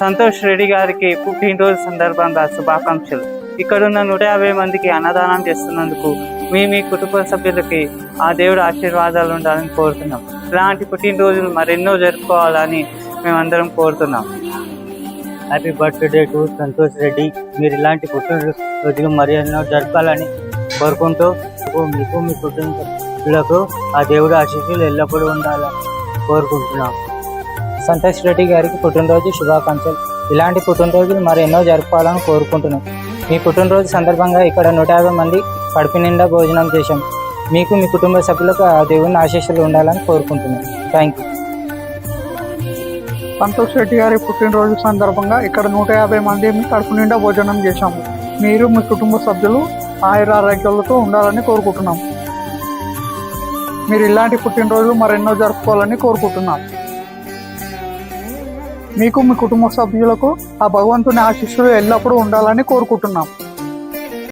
సంతోష్ రెడ్డి గారికి పుట్టినరోజు సందర్భంగా శుభాకాంక్షలు. ఇక్కడున్న నూట యాభై మందికి అన్నదానం చేస్తున్నందుకు మీ మీ కుటుంబ సభ్యులకి ఆ దేవుడు ఆశీర్వాదాలు ఉండాలని కోరుతున్నాం. ఇలాంటి పుట్టినరోజులు మరెన్నో జరుపుకోవాలని మేమందరం కోరుతున్నాం. Happy birthday to Santosh Reddy. మీరు ఇలాంటి పుట్టినరోజులు మరి ఎన్నో జరపాలని కోరుకుంటూ మీకు మీ కుటుంబీకులకు ఆ దేవుడు ఆశీస్సులు ఎల్లప్పుడూ ఉండాలని కోరుకుంటున్నాం. సంతోష్ రెడ్డి గారికి పుట్టినరోజు శుభాకాంక్షలు. ఇలాంటి పుట్టినరోజులు మరి ఎన్నో జరుపుకోవాలని కోరుకుంటున్నాం. మీ పుట్టినరోజు సందర్భంగా ఇక్కడ నూట యాభై మంది కడుపు నిండా భోజనం చేశాం. మీకు మీ కుటుంబ సభ్యులకు ఆ దేవుని ఆశీస్సులు ఉండాలని కోరుకుంటున్నాం. థ్యాంక్ యూ సంతోష్ రెడ్డి గారి పుట్టినరోజు సందర్భంగా ఇక్కడ నూట యాభై మంది కడుపు నిండా భోజనం చేశాము. మీరు మీ కుటుంబ సభ్యులు ఆయురారోగ్యాలతో ఉండాలని కోరుకుంటున్నాం. మీరు ఇలాంటి పుట్టినరోజులు మరెన్నో జరుపుకోవాలని కోరుకుంటున్నాం. మీకు మీ కుటుంబ సభ్యులకు ఆ భగవంతుని ఆశీస్సులు ఎల్లప్పుడూ ఉండాలని కోరుకుంటున్నాం.